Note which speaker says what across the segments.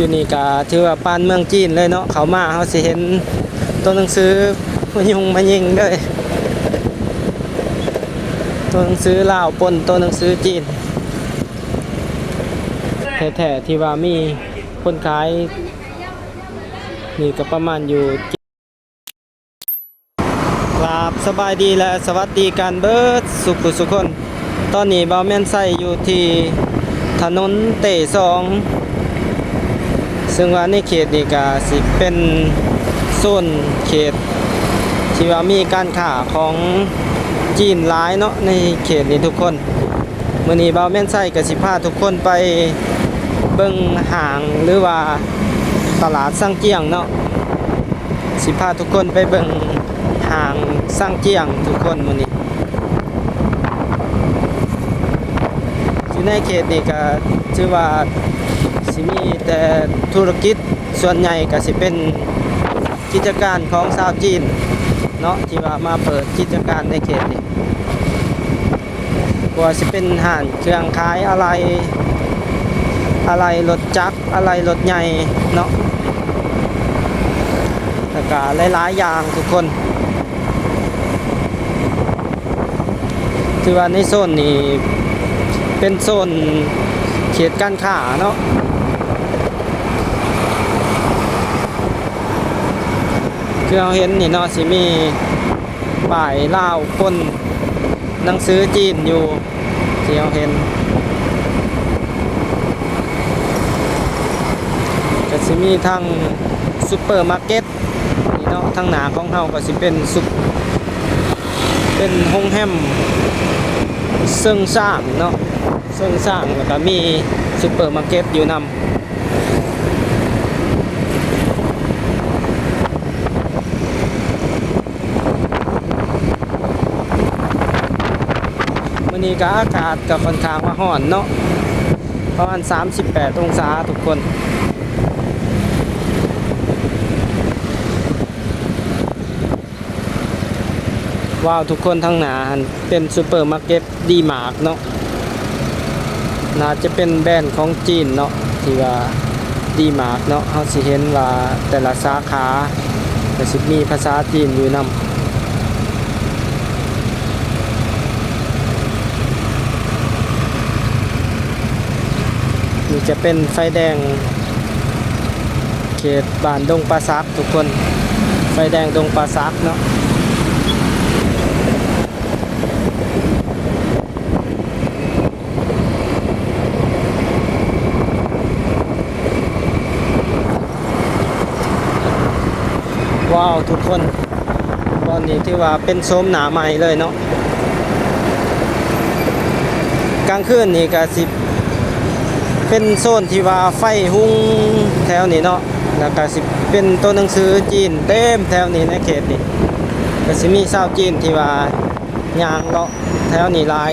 Speaker 1: อยู่นี่ก็ถือว่าปานเมืองจีนเลยเนาะเขามาเขาสิเห็นตัวหนังสือมายุงมายิงด้วยตัวหนังสือลาวปนตัวหนังสือจีนแท้ๆที่ว่ามีคนขายนี่ก็ประมาณอยู่กราบสบายดีและสวัสดีการเบิร์ดสุขุสุขคน ตอนนี้บาวแม่นไส้อยู่ที่ถนนเตะสอง ซึ่งว่าในเขตนี้ก็สิเป็นโซนเขต ที่ว่ามีการค้าของจีนหลายเนาะในเขตนี้ทุกคนมื้อนี้บ่าวแม่นไส้ก็สิพาทุกคนไปเบิ่งห้างหรือว่าตลาดซังเจียงเนาะสิพาทุกคนไปเบิ่งห้างซังเจียงทุกคนมื้อนี้อยู่ในเขตนี้ก็ถือว่า สิมีแต่ธุรกิจส่วนใหญ่ก็สิเป็นกิจการของชาวจีนเนาะที่ว่ามาเปิดกิจการในเขตนี้กว่าสิเป็นห้านเครื่องขายอะไร อะไรรถจักรอะไรรถใหญ่เนาะแล้วก็หลายๆอย่างทุกคนที่ว่าในโซนนี้เป็นโซนเขตการค้าเนาะ คือเราเห็นนี่เนาะสิมีป้ายลาวปนหนังสือจีนอยู่ที่เราเห็นก็สิมีทั้งซูเปอร์มาร์เก็ตนี่เนาะทางหนาของเฮาก็สิเป็นซุปเป็นโฮงแฮมเซิงสร้างเนาะเซิงสร้างแล้วก็มีซูเปอร์มาร์เก็ตอยู่นำ ก็อากาศก็ค่อนข้างว่าร้อนเนาะประมาณ 38 องศาทุกคนว้าวทุกคนทั้งหนาเป็นซูเปอร์มาร์เก็ตดีมากเนาะน่าจะเป็นแบรนด์ของจีนเนาะที่ว่าดีมากเนาะเฮาสิเห็นว่าแต่ละสาขาก็สิมีภาษาจีนอยู่นำ นี่จะเป็นไฟแดง เขตบ้านดงปลาซักทุกคน ไฟแดงดงปลาซักเนาะว้าวทุกคน ตอนนี้ที่ว่าเป็นโซมหนาใหม่เลยเนาะกลางคืนนี่ก็สิ เป็นโซนที่ว่าไฟหุ้งแถวนี้เนาะแล้วก็สิเป็นตัวหนังสือจีนเต็มแถวนี้ในเขตนี้ก็สิมีชาวจีนที่ว่ายางเลาะแถวนี้หลาย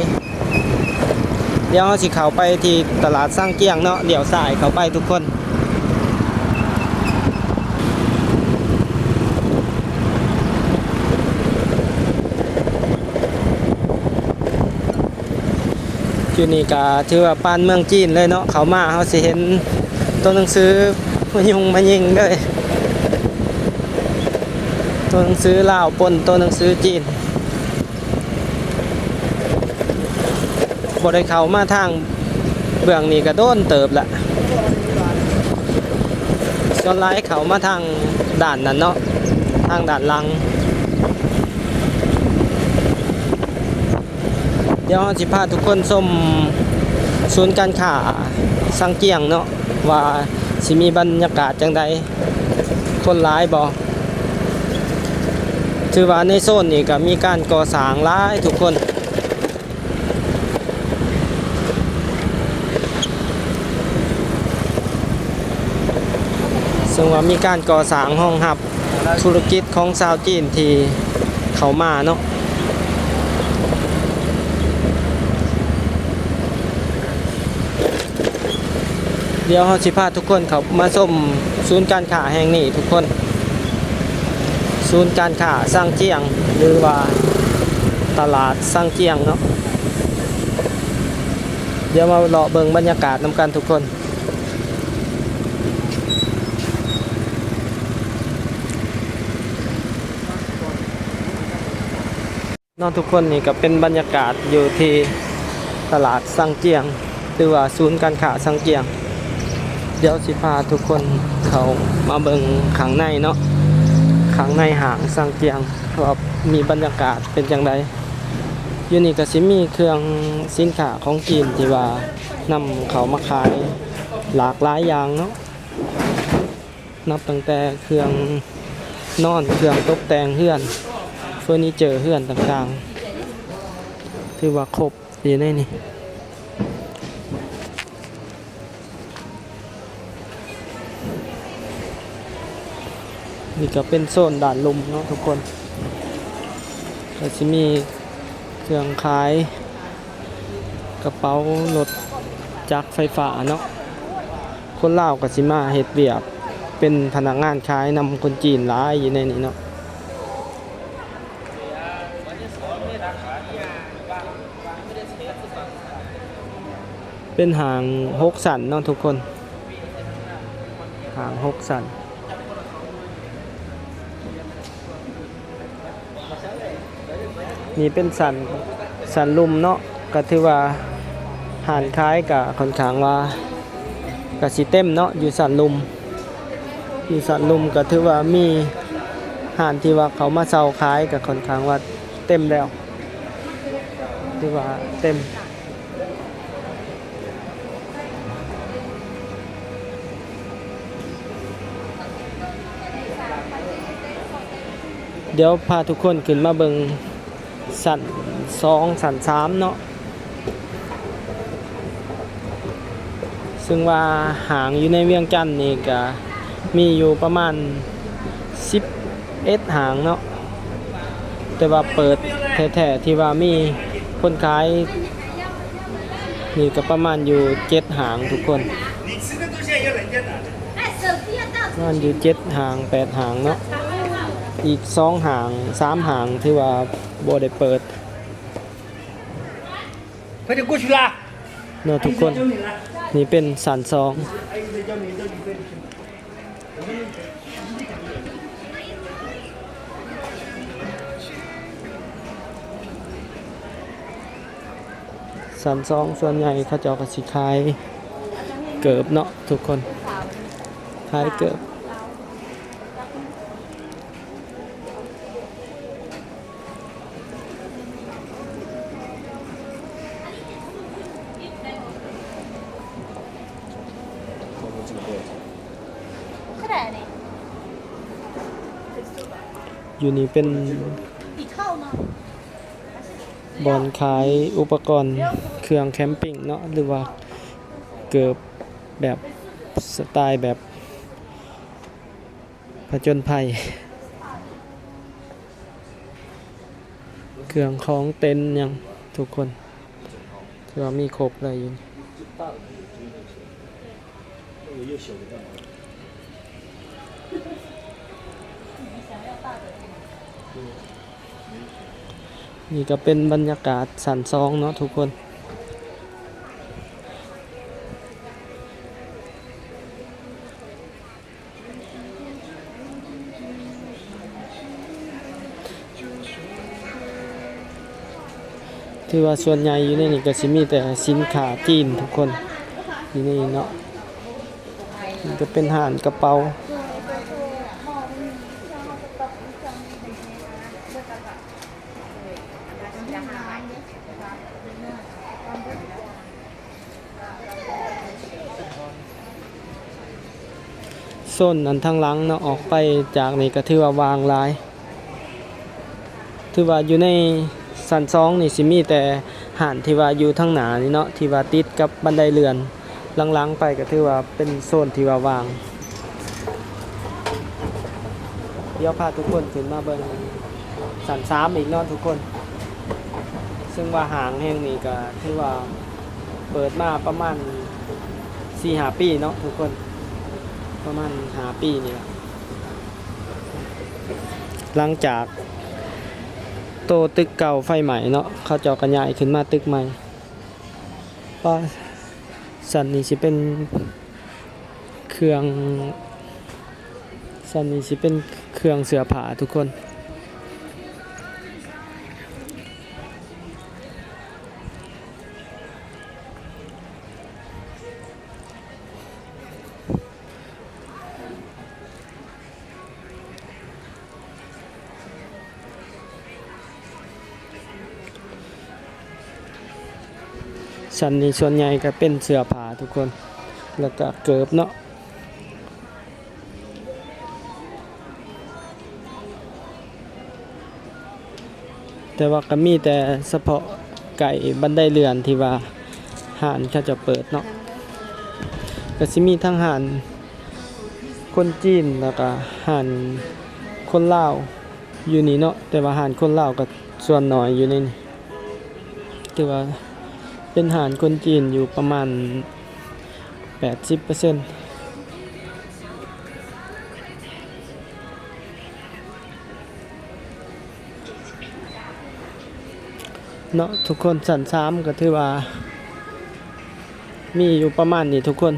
Speaker 1: เดี๋ยวเราสิเข้าไปที่ตลาดสร้างเกียงเนาะเดี๋ยวสายเข้าไปทุกคน อยู่นี่ก็ถือว่าปานเมืองจีนเลยเนาะเขามาเขาสิเห็นตัวหนังสือมายุงมายิงด้วยตัวหนังสือลาวปนตัวหนังสือจีนบได้เขามาทางเบื้องนี้ก็โดนเติบละส่วนหลายเขามาทางด่านนั้นเนาะทางด่านลัง เดี๋ยวเราสิพาทุกคนชมศูนย์การค้าสังเกียงเนาะว่าสิมีบรรยากาศจังใดคนหลายบ่ถือว่าในโซนนี้ก็มีการก่อสร้างหลายทุกคนซึ่งว่ามีการก่อสร้างห้องหับธุรกิจของชาวจีนที่เขามาเนาะ เดี๋ยวเฮาสิพาทุกคนเขามาส้มศูนย์การค้าแห่งนี้ทุกคน ศูนย์การค้าสร้างเจียงหรือว่าตลาดสร้างเจียงเนาะเดี๋ยวมาเลาะเบิงบรรยากาศนำกันทุกคนน้องทุกคนนี่ก็เป็นบรรยากาศอยู่ที่ตลาดสังเจียง หรือว่าศูนย์การค้าสังเจียง เดี๋ยวสิพาทุกคนเขามาเบิ่งข้างในเนาะข้างในหางสังเจียงว่ามีบรรยากาศเป็นจังไดอยู่นี่ก็สิมีเครื่องสินค้าของจีนที่ว่านำเขามาขายหลากหลายอย่างเนาะนับตั้งแต่เครื่องนอนเครื่องตกแต่งเฮือนเฟอร์นิเจอร์เฮือนต่างๆ ถือว่าครบดีแน่นี่ นี่ก็เป็นโซนด่านลมเนาะทุกคนก็จะมีเครื่องขาย กระเป๋ารถจักรไฟฟ้าเนาะคนลาวกับสิมาเฮ็ดเวียกเป็นพนักงานขายนำคนจีนหลายอยู่ในนี้เนาะเป็นหางหกสันเนาะทุกคน หางหกสัน นี่เป็นสันสันลุมเนาะก็ถือว่าหานคล้ายกับค่อนข้างว่าก็สิเต็มเนาะอยู่สันลุมอยู่สันลุมก็ถือว่ามีหานที่ว่าเขามาเซาขายกับค่อนข้างว่าเต็มแล้วถือว่าเต็มเดี๋ยวพาทุกคนขึ้นมาเบิง สั่นสองสั่นสามเนาะซึ่งว่าหางอยู่ในเวียงจันทร์นี่ก็มีอยู่ประมาณ11หางเนาะแต่ว่าเปิดแท้ๆที่ว่ามีคนขายนี่ก็ประมาณอยู่เจ็ดหางทุกคนนั่นอยู่เจ็ดหางแปดหางเนาะอีกสองหางสามหางที่ว่า บได้เปิด
Speaker 2: พระเจ้ากุชลา
Speaker 1: เนาะทุกคน นี่เป็นสันสองสันสองส่วนใหญ่ข้าเจะกระสิคายเกิบเนาะทุกคนคายเกิบ
Speaker 3: 快点呢，
Speaker 1: อยู่นี่เป็น
Speaker 3: 你靠吗？
Speaker 1: บอนขายอุปกรณ์เครื่องแคมปิ้งเนาะหรือว่าเกิบแบบสไตล์แบบผจญภัย เครื่องของเต็นท์ยังทุกคนคือว่ามีครบเลยอยู่นี่ นี่ก็เป็นบรรยากาศสันซองเนาะทุกคน ถือว่าส่วนใหญ่อยู่ในนี่ก็สิมีแต่สินค้าจีนทุกคนอยู่ในนี่เนาะนี่ก็เป็นห่านกระเป๋า ส้นอันทางหลังเนาะออกไปจากนี่ก็ถือว่าวางลาย ถือว่าอยู่ในสันซองนี่สิมีแต่หานที่ว่าอยู่ทางหนานี่เนาะที่ว่าติดกับบันไดเรือนหลังๆไปก็ถือว่าเป็นโซนที่ว่าวาง เดี๋ยวพาทุกคนขึ้นมาเบิ่งสันสามอีกเนาะทุกคน ซึ่งว่าหางแห่งนี้ก็ถือว่าเปิดมาประมาณ4หาปีเนาะทุกคน ประมาณหาปีนี่แหละหลังจาก โตตึกเก่าไฟใหม่เนาะเขาเจากันย้ายขึ้นมาตึกใหม่ว่าสันนี่สิเป็นเครื่องสันนี่สิเป็นเครื่องเสือผาทุกคน สันนี่ส่วนใหญ่ก็เป็นเสื้อผ้าทุกคน แล้วก็เกิบเนาะแต่ว่าก็มีแต่เฉพาะไก่บันไดเรือนที่ว่าห่านเขาจะเปิดเนาะก็สิมีทั้งห่านคนจีนแล้วก็ห่านคนลาวอยู่นี่เนาะแต่ว่าห่านคนลาวก็ส่วนน้อยอยู่ในนี่ถือว่า เป็นหานคนจีนอยู่ประมาณ 80%เนาะทุกคนสันสามก็ถือว่า มีอยู่ประมาณนี้ทุกคน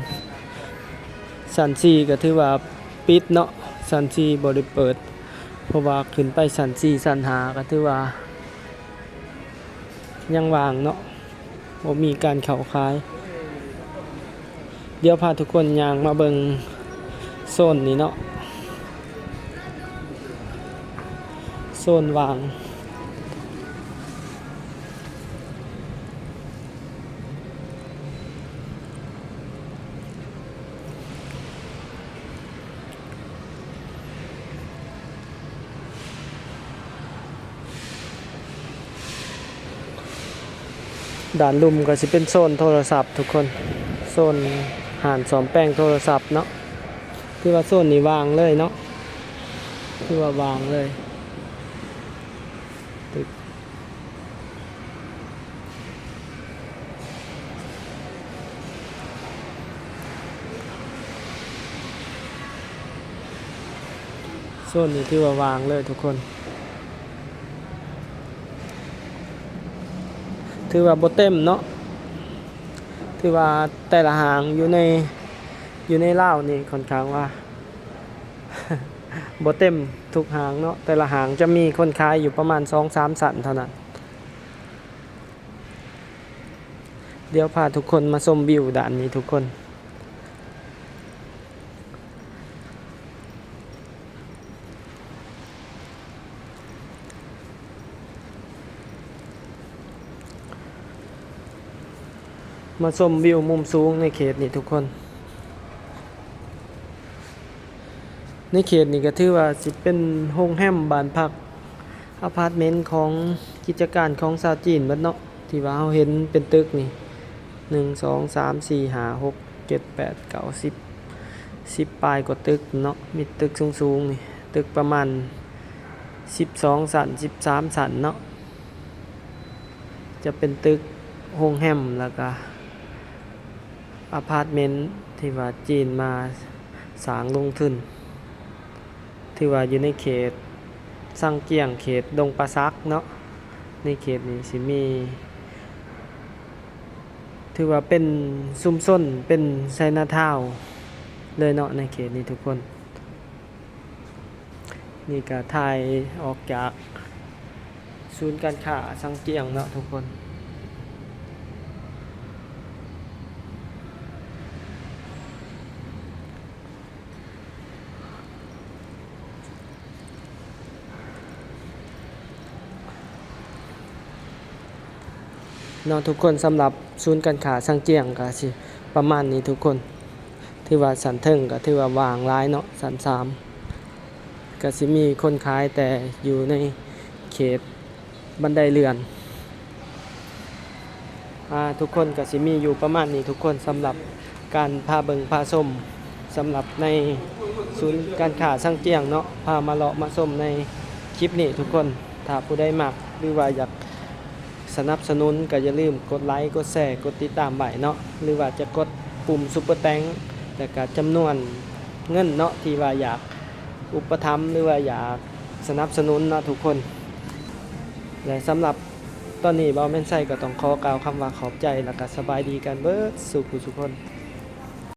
Speaker 1: สันสี่ก็ถือว่าปิดเนาะสันสี่บริเปิด เพราะว่าขึ้นไปสันสี่สันหาก็ถือว่า ยังวางเนาะ บ่มีการเข่าคาย เดี๋ยวพาทุกคนยางมาเบิงโซนนี้เนาะโซนวาง ด่านลุมก็สิเป็นโซนโทรศัพท์ทุกคน โซนหานสอมแป้งโทรศัพท์เนาะที่ว่าโซนนี้วางเลยเนาะที่ว่าวางเลยตึกโซนนี้ที่ว่าวางเลยทุกคน ถือว่าบ่เต็มเนาะถือว่าแต่ละหางอยู่ในอยู่ในเล่านี่ค่อนข้างว่าบ่เต็มทุกหางเนาะแต่ละหางจะมีคนขายอยู่ประมาณ 2-3 สันเท่านั้นเดี๋ยวพาทุกคนมาชมวิวด่านนี้ทุกคน มาชมวิวมุมสูงในเขตนี้ทุกคน ในเขตนี้ก็ถือว่าสิเป็นโฮงแฮมบ้านพักอพาร์ตเมนต์ของกิจการของชาวจีนบัดเนาะที่ว่าเราเห็นเป็นตึกนี่หนึ่งสองสามสี่ห้าหกเจ็ดแปดเก้าสิบสิบปลายกว่าตึกเนาะมีตึกสูงๆนี่ตึกประมาณสิบสองสันสิบสามสันเนาะจะเป็นตึกโฮงแฮมแล้วก็ อพาร์ตเมนต์ที่ว่าจีนมาสร้างลงทุน ที่ว่าอยู่ในเขตสร้างเกียงเขตดงปราซักเนาะในเขตนี้สิมี ถือว่าเป็นซุมส้นเป็นไซนาทาวเลยเนาะในเขตนี้ทุกคน นี่ก็ถ่ายออกจาก ศูนย์การค้าสังเกียงเนาะทุกคน เนาะทุกคนสำหรับศูนย์การค้าสังเจียงก็สิประมาณนี้ทุกคนที่ว่าสันเทิงก็ที่ว่าวางร้ายเนาะสันสามก็สิมีคนขายแต่อยู่ในเขตบันไดเรือนอ่าทุกคนก็สิมีอยู่ประมาณนี้ทุกคนสำหรับการพาเบิงพาส้มสำหรับในศูนย์การค้าสังเจียงเนาะพามาเลาะมาส้มในคลิปนี้ทุกคนถ้าผู้ใดมักหรือว่าอยาก สนับสนุนก็อย่าลืมกดไลค์กดแชร์กดติดตามไว้เนาะหรือว่าจะกดปุ่มซุปเปอร์แตงแต่ก็จำนวนเงินเนาะที่ว่าอยากอุปถัมภ์หรือว่าอยากสนับสนุนเนาะทุกคน และสำหรับตอนนี้เบาแม่นไซก็ต้องขอกล่าวคำว่าขอบใจแล้วก็สบายดีกันเบิดสุขทุกคน